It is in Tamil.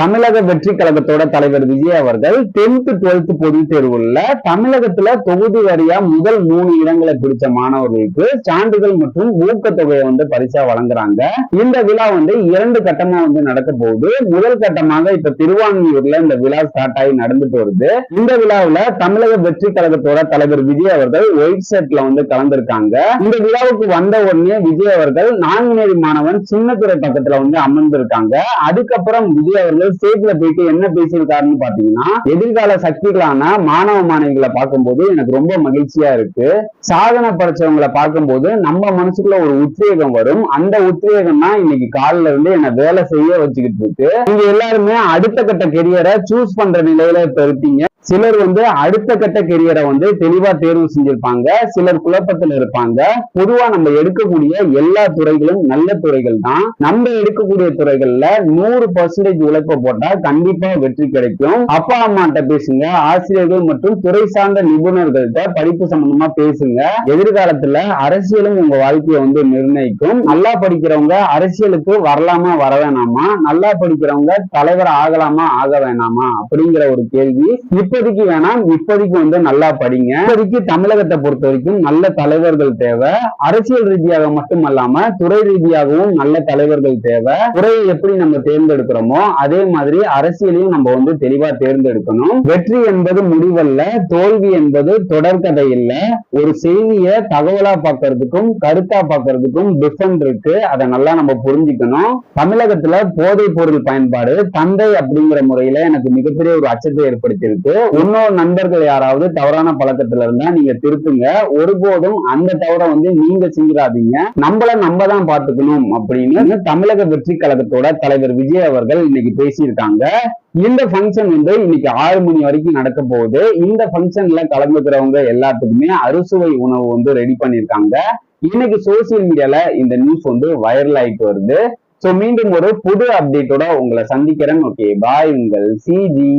தமிழக வெற்றி கழகத்தோட தலைவர் விஜய் அவர்கள் டென்த் டுவெல்த் பொதுத் தேர்வுல தமிழகத்துல தொகுதி வாரியா முதல் மூணு இடங்களை பிடிச்ச மாணவர்களுக்கு சான்றிதழ் மற்றும் ஊக்கத்தொகையை வந்து பரிசா வழங்குறாங்க. இந்த விழா வந்து இரண்டு கட்டமா வந்து நடக்க போகுது. முதல் கட்டமாக இப்ப திருவான்மியூர்ல இந்த விழா ஸ்டார்ட் ஆகி நடந்துட்டு வருது. இந்த விழாவுல தமிழக வெற்றி கழகத்தோட தலைவர் விஜய் அவர்கள் ஒயிட் செட்ல வந்து கலந்திருக்காங்க. இந்த விழாவுக்கு வந்த உடனே விஜய் அவர்கள் நாங்குநேரி மாணவன் சின்னத்துறை பக்கத்துல வந்து அமர்ந்திருக்காங்க. அதுக்கப்புறம் விஜய் அவர்கள் ஸ்டேஜ்ல போயிட்டு என்ன பேசியிருக்காருன்னு பாத்தீங்கன்னா எதிர்கால சக்திகளான மாணவ மாணவிகளை பார்க்கும்போது எனக்கு ரொம்ப மகிழ்ச்சியா இருக்கு. சாதனை படைச்சவங்களை பார்க்கும்போது நம்ம மனசுக்குள்ள ஒரு உத்வேகம் வரும். அந்த உத்வேகம் தான் இன்னைக்கு காலில இருந்து என்ன வேலை செய்ய வச்சுக்கிட்டு இருக்கு. நீங்க எல்லாருமே அடுத்த கட்ட கெரியரை சூஸ் பண்ற நிலையில இப்ப இருப்பீங்க. சிலர் வந்து அடுத்த கட்ட கெரியரை வந்து தெளிவா தேர்வு செஞ்சிருப்பாங்க. சிலர் குழப்பத்தில் இருப்பாங்க. பொதுவா நம்ம எடுக்கக்கூடிய எல்லா துறைகளும் நல்ல துறைகள் தான். நம்ம எடுக்கக்கூடிய துறைகள்ல நூறு பர்சன்டேஜ் உழைப்ப போட்டா கண்டிப்பா வெற்றி கிடைக்கும். அப்பா அம்மாட்ட பேசுங்க. ஆசிரியர்கள் மற்றும் துறை சார்ந்த நிபுணர்கள்ட்ட படிப்பு சம்பந்தமா பேசுங்க. எதிர்காலத்துல அரசியலும் உங்க வாழ்க்கையை வந்து நிர்ணயிக்கும். நல்லா படிக்கிறவங்க அரசியலுக்கு வரலாமா வர வேணாமா? நல்லா படிக்கிறவங்க தலைவர் ஆகலாமா ஆக வேணாமா? அப்படிங்கிற ஒரு கேள்வி. இப்போதைக்கு வேணாம் இப்போதைக்கு வந்து நல்லா படிங்க. இப்போதைக்கு தமிழகத்தை பொறுத்த வரைக்கும் நல்ல தலைவர்கள் தேவை. அரசியல் ரீதியாக மட்டும் அல்லாம துறை ரீதியாகவும் நல்ல தலைவர்கள் தேவை. துறையை எப்படி நம்ம தேர்ந்தெடுக்கிறோமோ அதே மாதிரி அரசியலையும் நம்ம வந்து தெளிவா தேர்ந்தெடுக்கணும். வெற்றி என்பது முடிவல்ல தோல்வி என்பது தொடர்கதை இல்ல. ஒரு செய்தியை தகவலா பார்க்கறதுக்கும் கருத்தா பார்க்கறதுக்கும் டிஃபரெண்ட் இருக்கு. அதை நல்லா நம்ம புரிஞ்சுக்கணும். தமிழகத்துல போதைப் பொருள் பயன்பாடு தந்தை அப்படிங்கிற முறையில எனக்கு மிகப்பெரிய ஒரு அச்சத்தை ஏற்படுத்தியிருக்கு. இன்னொரு நண்பர்கள் யாராவது தவறான பழக்கத்துல இருந்தா நீங்க திருத்துங்க. ஒருபோதும் அந்த தவறை வந்து நீங்க செஞ்சிடாதீங்க. நம்மள நம்ம தான் பாத்துக்கணும் அப்படின்னு தமிழக வெற்றி கழகத்தோட தலைவர் விஜய் அவர்கள் இன்னைக்கு பேசியிருக்காங்க. இந்த ஃபங்க்ஷன் வந்து இன்னைக்கு ஆறு மணி வரைக்கும் நடக்க போகுது. இந்த ஃபங்க்ஷன்ல கலந்துக்கிறவங்க எல்லாத்துக்குமே அறுசுவை உணவு வந்து ரெடி பண்ணியிருக்காங்க. இன்னைக்கு சோசியல் மீடியால இந்த நியூஸ் வந்து வைரல் ஆயிட்டு வருது. ஸோ மீண்டும் ஒரு புது அப்டேட்டோட உங்களை சந்திக்கிறேன். ஓகே பாய் உங்கள் சிஜி